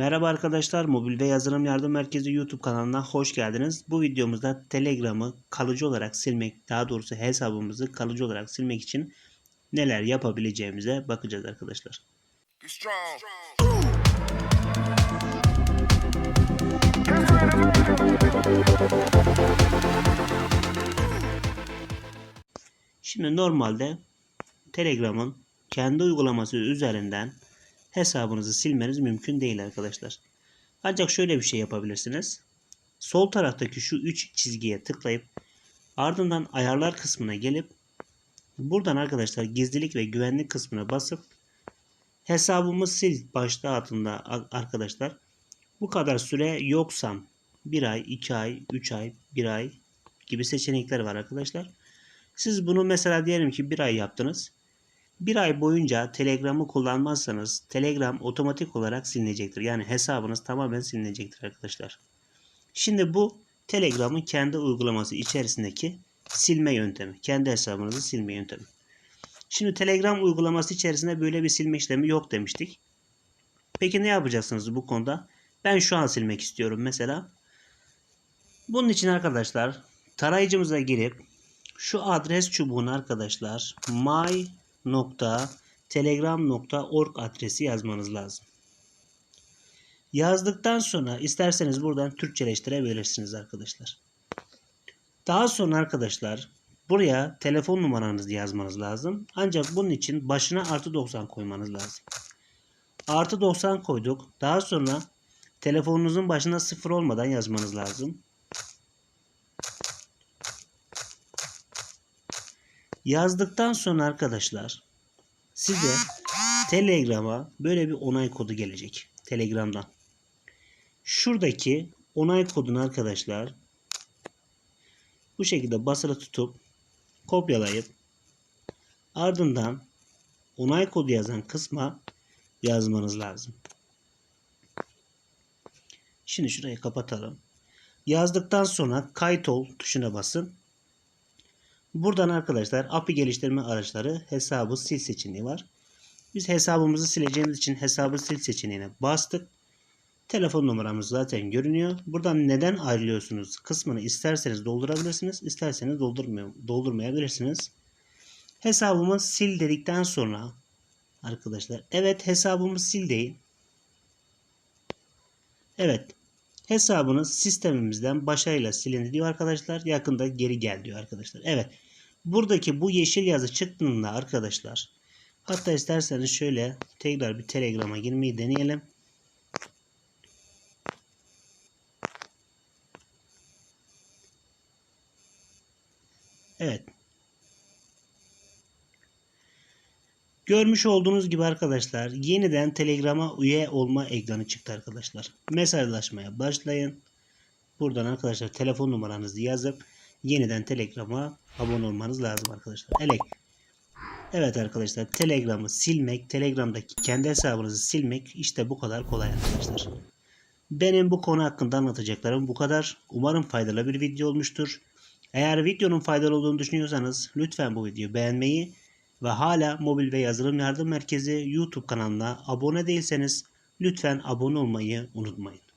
Merhaba arkadaşlar, Mobil ve Yazılım Yardım Merkezi YouTube kanalına hoş geldiniz. Bu videomuzda Telegram'ı kalıcı olarak silmek, daha doğrusu hesabımızı kalıcı olarak silmek için neler yapabileceğimize bakacağız arkadaşlar. Şimdi normalde Telegram'ın kendi uygulaması üzerinden hesabınızı silmeniz mümkün değil arkadaşlar. Ancak şöyle bir şey yapabilirsiniz. Sol taraftaki şu 3 çizgiye tıklayıp ardından ayarlar kısmına gelip buradan arkadaşlar gizlilik ve güvenlik kısmına basıp hesabımı sil başlığı altında arkadaşlar bu kadar süre yoksam 1 ay, 2 ay, 3 ay, 1 ay gibi seçenekler var arkadaşlar. Siz bunu mesela diyelim ki bir ay yaptınız. Bir ay boyunca Telegram'ı kullanmazsanız Telegram otomatik olarak silinecektir. Yani hesabınız tamamen silinecektir arkadaşlar. Şimdi bu Telegram'ın kendi uygulaması içerisindeki silme yöntemi. Kendi hesabınızı silme yöntemi. Şimdi Telegram uygulaması içerisinde böyle bir silme işlemi yok demiştik. Peki ne yapacaksınız bu konuda? Ben şu an silmek istiyorum mesela. Bunun için arkadaşlar tarayıcımıza girip şu adres çubuğuna arkadaşlar my.telegram.org adresi yazmanız lazım. Yazdıktan sonra isterseniz buradan Türkçeleştirebilirsiniz arkadaşlar. Daha sonra arkadaşlar buraya telefon numaranızı yazmanız lazım. Ancak bunun için başına artı 90 koymanız lazım. Artı 90 koyduk. Daha sonra telefonunuzun başına sıfır olmadan yazmanız lazım. Yazdıktan sonra arkadaşlar size Telegram'a böyle bir onay kodu gelecek. Telegram'dan. Şuradaki onay kodunu arkadaşlar bu şekilde basılı tutup kopyalayıp ardından onay kodu yazan kısma yazmanız lazım. Şimdi şurayı kapatalım. Yazdıktan sonra kayıt ol tuşuna basın. Buradan arkadaşlar API geliştirme araçları hesabı sil seçeneği var. Biz hesabımızı sileceğimiz için hesabı sil seçeneğine bastık. Telefon numaramız zaten görünüyor. Buradan neden ayrılıyorsunuz kısmını isterseniz doldurabilirsiniz. isterseniz doldurmaya, doldurmayabilirsiniz. Hesabımı sil dedikten sonra arkadaşlar evet hesabımı sil deyin. Evet hesabınız sistemimizden başarıyla silindi diyor arkadaşlar. Yakında geri gel diyor arkadaşlar. Evet. Buradaki bu yeşil yazı çıktığında arkadaşlar hatta isterseniz şöyle tekrar bir telegrama girmeyi deneyelim. Evet. Görmüş olduğunuz gibi arkadaşlar yeniden Telegram'a üye olma ekranı çıktı arkadaşlar. Mesajlaşmaya başlayın. Buradan arkadaşlar telefon numaranızı yazıp yeniden Telegram'a abone olmanız lazım arkadaşlar. Elek. Evet arkadaşlar Telegram'ı silmek, Telegram'daki kendi hesabınızı silmek işte bu kadar kolay arkadaşlar. Benim bu konu hakkında anlatacaklarım bu kadar. Umarım faydalı bir video olmuştur. Eğer videonun faydalı olduğunu düşünüyorsanız lütfen bu videoyu beğenmeyi ve hala Mobil ve Yazılım Yardım Merkezi YouTube kanalına abone değilseniz lütfen abone olmayı unutmayın.